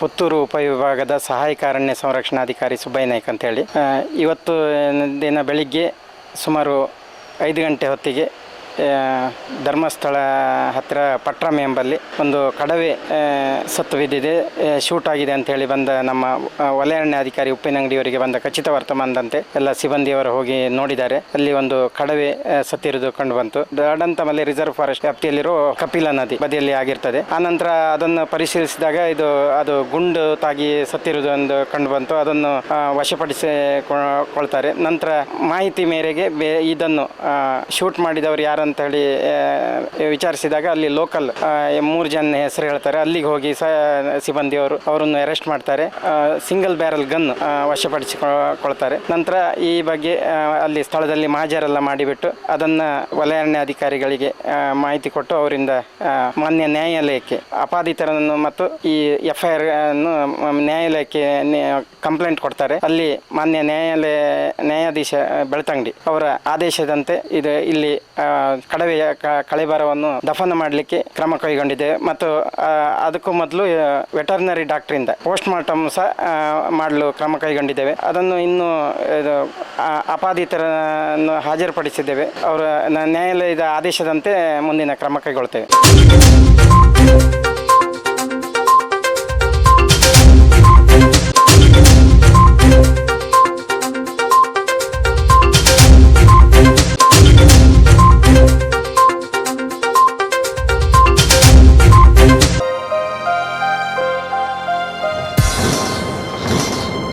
ಪುತ್ತೂರು ಉಪವಿಭಾಗದ ಸಹಾಯಕ ಅರಣ್ಯ ಸಂರಕ್ಷಣಾಧಿಕಾರಿ ಸುಬ್ಬಯ್ಯ ನಾಯ್ಕ ಅಂತೇಳಿ ಇವತ್ತು ದಿನ ಬೆಳಿಗ್ಗೆ ಸುಮಾರು ಐದು ಗಂಟೆ ಹೊತ್ತಿಗೆ ಧರ್ಮಸ್ಥಳ ಹತ್ತಿರ ಪಟ್ರಮ್ ಎಂಬಲ್ಲಿ ಒಂದು ಕಡವೆ ಸತ್ತು ಬಿದ್ದಿದೆ. ಶೂಟ್ ಆಗಿದೆ ಅಂತೇಳಿ ಬಂದ ನಮ್ಮ ವಲಯಾರಣ್ಯ ಅಧಿಕಾರಿ ಉಪ್ಪಿನಂಗಡಿಯವರಿಗೆ ಬಂದ ಖಚಿತ ವರ್ತಮಾನದಂತೆ ಎಲ್ಲ ಸಿಬ್ಬಂದಿಯವರು ಹೋಗಿ ನೋಡಿದ್ದಾರೆ. ಅಲ್ಲಿ ಒಂದು ಕಡವೆ ಸತ್ತಿರುವುದು ಕಂಡು ಬಂತು. ದಡಂತಮಲ್ಲಿ ರಿಸರ್ವ್ ಫಾರೆಸ್ಟ್ ವ್ಯಾಪ್ತಿಯಲ್ಲಿರೋ ಕಪಿಲ ನದಿ ಬದಿಯಲ್ಲಿ ಆಗಿರ್ತದೆ. ಆನಂತರ ಅದನ್ನು ಪರಿಶೀಲಿಸಿದಾಗ ಇದು, ಅದು ಗುಂಡು ತಾಗಿ ಸತ್ತಿರುವುದು ಒಂದು ಕಂಡು ಬಂತು. ಅದನ್ನು ವಶಪಡಿಸಿ ವಶಪಡಿಸಿಕೊಳ್ತಾರೆ ನಂತರ ಮಾಹಿತಿ ಮೇರೆಗೆ ಇದನ್ನು ಶೂಟ್ ಮಾಡಿದವರು ಯಾರಂತ ಹೇಳಿ ವಿಚಾರಿಸಿದಾಗ ಅಲ್ಲಿ ಲೋಕಲ್ ಮೂರು ಜನ ಹೆಸರು ಹೇಳ್ತಾರೆ. ಅಲ್ಲಿಗೆ ಹೋಗಿ ಸ ಸಿಬ್ಬಂದಿಯವರು ಅವರನ್ನು ಅರೆಸ್ಟ್ ಮಾಡ್ತಾರೆ. ಸಿಂಗಲ್ ಬ್ಯಾರಲ್ ಗನ್ ವಶಪಡಿಸಿಕೊಳ್ತಾರೆ. ನಂತರ ಈ ಬಗ್ಗೆ ಅಲ್ಲಿ ಸ್ಥಳದಲ್ಲಿ ಮಹಾಜರೆಲ್ಲ ಮಾಡಿಬಿಟ್ಟು ಅದನ್ನು ವಲಯ ಅಧಿಕಾರಿಗಳಿಗೆ ಮಾಹಿತಿ ಕೊಟ್ಟು ಅವರಿಂದ ಮಾನ್ಯ ನ್ಯಾಯಾಲಯಕ್ಕೆ, ಅಪಾದಿತರನ್ನು ಮತ್ತು ಈ ಎಫ್ ಐ ಆರ್ ಅನ್ನು ನ್ಯಾಯಾಲಯಕ್ಕೆ ಕಂಪ್ಲೇಂಟ್ ಕೊಡ್ತಾರೆ. ಅಲ್ಲಿ ಮಾನ್ಯ ನ್ಯಾಯಾಲಯ, ನ್ಯಾಯಾಧೀಶ ಬೆಳ್ತಂಗಡಿ ಅವರ ಆದೇಶದಂತೆ ಇದು ಇಲ್ಲಿ ಕಡವೆಯ ಕಳೆಬಾರವನ್ನು ದಫನ ಮಾಡಲಿಕ್ಕೆ ಕ್ರಮ ಕೈಗೊಂಡಿದೆ ಮತ್ತು ಅದಕ್ಕೂ ಮೊದಲು ವೆಟರ್ನರಿ ಡಾಕ್ಟ್ರಿಂದ ಪೋಸ್ಟ್ ಮಾರ್ಟಮ್ ಸಹ ಮಾಡಲು ಕ್ರಮ ಕೈಗೊಂಡಿದ್ದೇವೆ. ಅದನ್ನು ಇನ್ನು ಅಪಾದಿತರನ್ನು ಹಾಜರುಪಡಿಸಿದ್ದೇವೆ. ಅವರ ನ್ಯಾಯಾಲಯದ ಆದೇಶದಂತೆ ಮುಂದಿನ ಕ್ರಮ ಕೈಗೊಳ್ತೇವೆ